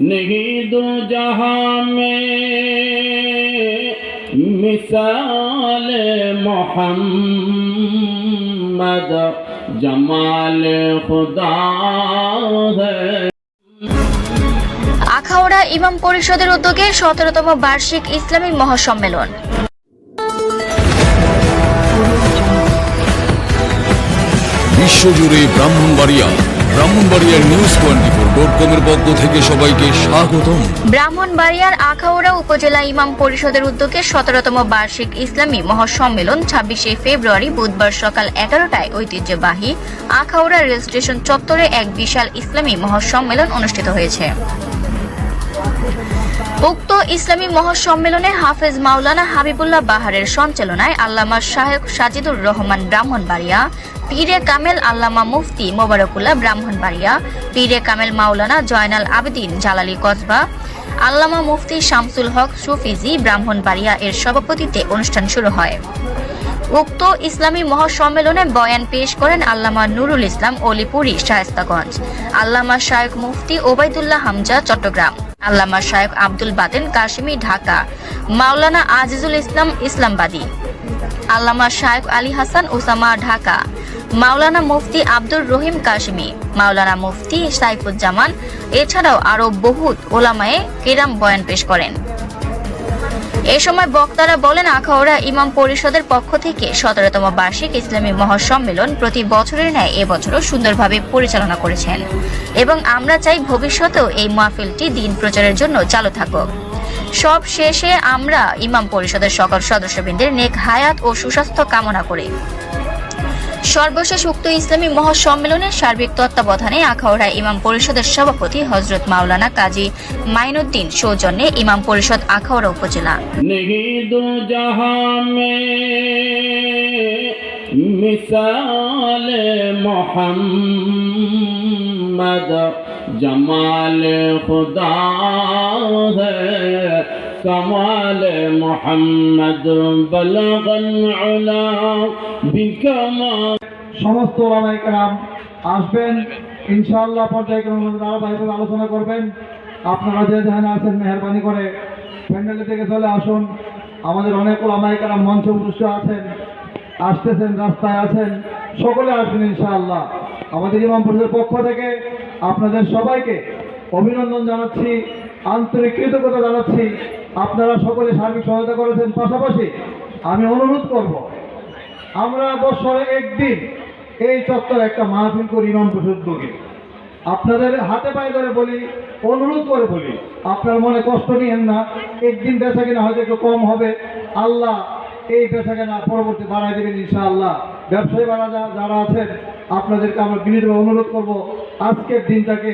नहीं दो जहां में मिसाल मोहम्मद जमाल खुदा है আখাউড়া ইমাম পরিষদের উদ্যোগে সতেরোতম বার্ষিক ইসলামী মহাসম্মেলন বিশ্বজুড়ে ব্রাহ্মণবাড়িয়া ব্রাহ্মণবাড়িয়ার আখাউড়া উপজেলা ইমাম পরিষদের উদ্যোগে বার্ষিক ইসলামী মহাসম্মেলন ছাব্বিশে ফেব্রুয়ারি বুধবার সকাল এগারোটায় ঐতিহ্যবাহী আখাউড়া রেল স্টেশন চত্বরে এক বিশাল ইসলামী মহাসম্মেলন অনুষ্ঠিত হয়েছে। উক্ত ইসলামী মহাসম্মেলনে হাফেজ মাওলানা হাবিবুল্লাহ বাহারের সঞ্চালনায় আল্লামা শাহেক সাজিদুর রহমান ব্রাহ্মণবাড়িয়া, পীরে কামেল আল্লামা মুফতি মোবারকুল্লাহ ব্রাহ্মণবাড়িয়া, পীরে কামেল মাওলানা জয়নাল আবেদিন জালালি কসবা, আল্লামা মুফতি শামসুল হক সুফিজি ব্রাহ্মণবাড়িয়া এর সভাপতিত্বে অনুষ্ঠান শুরু হয়। উক্ত ইসলামী মহাসম্মেলনে বয়ান পেশ করেন আল্লামা নুরুল ইসলাম অলিপুরি শায়েস্তাগঞ্জ, আল্লামা শায়েক মুফতি ওবায়দুল্লাহ হামজা চট্টগ্রাম। আল্লামা সাহেব আব্দুল বাতেন কাশিমি ঢাকা। মাওলানা আজিজুল ইসলাম ইসলামবাদী। আল্লামা শায়েখ আলী হাসান, ওসামা, ঢাকা। মাওলানা মুফতি আব্দুর রহিম কাশমি মাওলানা মুফতি সাইফুজ্জামান, এছাড়াও আরও বহুত ওলামায়ে কেরাম বয়ান পেশ করেন। এ সময় বক্তারা বলেন, আখাউড়া ইমাম পরিষদের পক্ষ থেকে সতেরোতম বার্ষিক ইসলামী মহাসম্মেলন প্রতি বছরের ন্যায় এবছরও সুন্দরভাবে পরিচালনা করেছেন। এবং আমরা চাই ভবিষ্যতেও এই মাহফিলটি দিন প্রচারের জন্য চালু থাকুক। সব শেষে আমরা ইমাম পরিষদের সকল সদস্যবৃন্দের নেক হায়াত ও সুস্বাস্থ্য কামনা করি। সর্বশেষ উক্ত ইসলামী মহাসম্মেলনের সার্বিক তত্ত্বাবধানে আখাউড়া ইমাম পরিষদের সভাপতি হজরত মাওলানা কাজী মাইনুদ্দিন সৌজন্যে ইমাম পরিষদ আখাউড়া উপজেলা। মিসাল মোহাম্মদ জমাল খুদা كمال محمد بلغ العلا بكمال সমস্ত রামাইকরাম আসবেন, ইনশাআল্লাহ পর্যায়ক্রমে আরও বাইরে আলোচনা করবেন। আপনারা যে যেখানে আছেন, মেহরবানি করে প্যান্ডেলে থেকে চলে আসুন। আমাদের অনেক রামাইকরাম মঞ্চ উপস্থিত আছেন, আসতেছেন, রাস্তায় আছেন, সকলে আসবেন ইনশাআল্লাহ। আমাদের ইমাম পুরুষের পক্ষ থেকে আপনাদের সবাইকে অভিনন্দন জানাচ্ছি, আন্তরিক কৃতজ্ঞতা জানাচ্ছি। আপনারা সকলে সার্বিক সহায়তা করেছেন। পাশাপাশি আমি অনুরোধ করব, আমরা বছরে একদিন এই চত্বরে একটা মাহফিল করি ইমাম প্রসুদ্যোগে আপনাদের হাতে পায়ে ধরে বলি, অনুরোধ করে বলি, আপনার মনে কষ্ট নিয়েন না, একদিন বেচা কিনা হয়তো একটু কম হবে। আল্লাহ এই বেচা কেনা পরবর্তী বাড়াই দেবেন ইনশাআল্লাহ। ব্যবসায়ী বাড়া যারা আছেন, আপনাদেরকে আমরা বিনীতভাবে অনুরোধ করব, আজকের দিনটাকে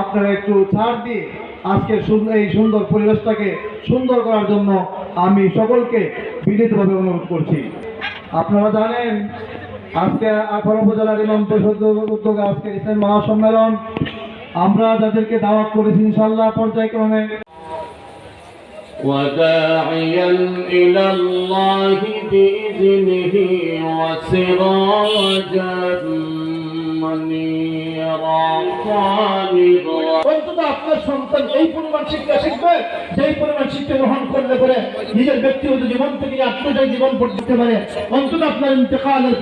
আপনারা একটু ছাড় দিয়ে আজকের সুন্দর এই সুন্দর পরিবেশটাকে সুন্দর করার জন্য আমি সকলকে বিনীতভাবে অনুরোধ করছি আপনারা জানেন আজকে আখার উপজেলার ইমাম পরিষদ উদ্যোগে আজকে ইসলাম মহাসম্মেলন আমরা যাদেরকে দাওয়াত করেছি ইনশাল্লাহ পর্যায়ক্রমে وداعيا إلى الله بإذنه وسراجا منيرا خالدا অন্তত আপনার সন্তান শিক্ষা পরিমাণ শিক্ষা গ্রহণ করলে পরে নিজের ব্যক্তিগত জীবন থেকে জীবন পারে, অন্তত আপনার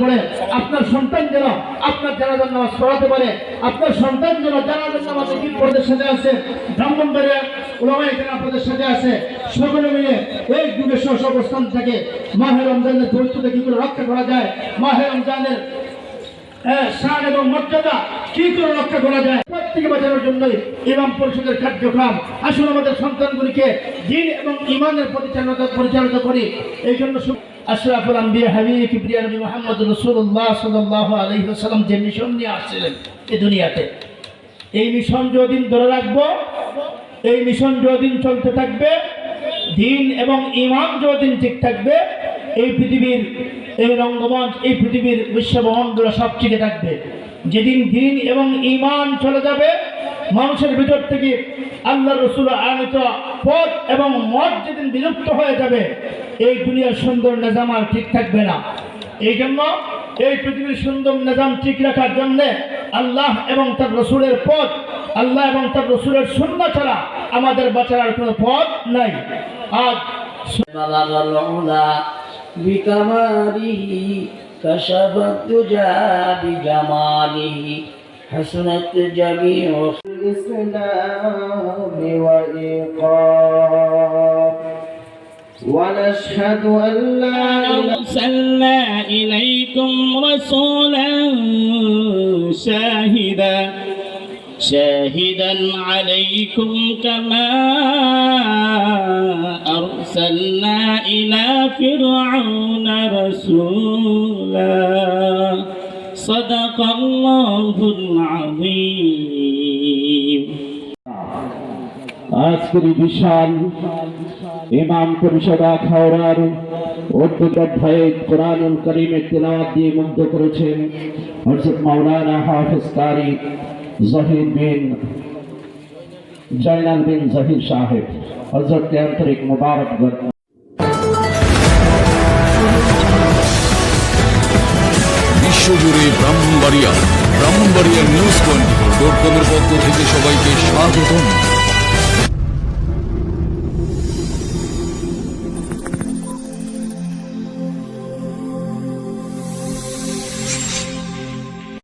পরে আপনার সন্তান যেন আপনার জানাজার নামাজ পড়াতে পারে, আপনার সন্তান যেন জানাজার নামাজে কি সাথে আছে, ব্রাহ্মণবাড়িয়া ওলামা এখানে আপনাদের সাথে আছে, সকলে মিলে এই যুগে সহ অবস্থান থেকে মাহের রমজানের পরিস্থিতি কি করে রক্ষা করা যায়? মাহের রমজানের শান এবং মর্যাদা কি করে রক্ষা করা যায়? প্রত্যেকে বাঁচানোর জন্যই ইমাম পরিষদের কার্যক্রম। আসুন আমাদের সন্তানগুলিকে দিন এবং ইমানের পরিচালনা পরিচালিত করি। এই জন্য যে মিশন নিয়ে আসছিলেন এই দুনিয়াতে। এই মিশন ধরে রাখব, এই মিশন চলতে থাকবে, দিন এবং ইমান ঠিক থাকবে, এই পৃথিবীর এই রঙ্গমঞ্চ, এই পৃথিবীর বিশ্বভবনগুলো সব টিকে থাকবে। যেদিন দিন এবং ইমান চলে যাবে, মানুষের ভিতর থেকে আল্লাহ রসুল আনিত পথ এবং মত যেদিন বিলুপ্ত হয়ে যাবে, এই দুনিয়ার সুন্দর নেজাম আর ঠিক থাকবে না। এই জন্য এই পৃথিবীর সুন্দর নিজাম ঠিক রাখার জন্যে আল্লাহ এবং তার রসুলের পথ, আল্লাহ এবং তার রসুলের শূন্য ছাড়া আমাদের বাঁচার কোনো পথ নাই। আজ بكماله كشف الدجى بجماله حسنت جميع الإسلام وإيقاف. ونشهد أن لا أرسلنا إليكم رسولا شاهدا. شاهدا عليكم كما أرسلنا إلى فرعون رسولا صدق الله العظيم আজকের এই বিশাল ইমাম পরিষদ খাওয়ার অধ্যক্ষাধ্যায় কোরআনুল করিমের তেলাওয়াত দিয়ে মুগ্ধ করেছেন হজরত মাওলানা হাফিজ কারি জহির বিন জয়নাল বিন জহির সাহেব হজরত আন্তরিক মুবারক বিশ্বজুড়ে Brahmanbaria Brahmanbaria news twenty four dot কমের পক্ষ থেকে সবাইকে স্বাগতম।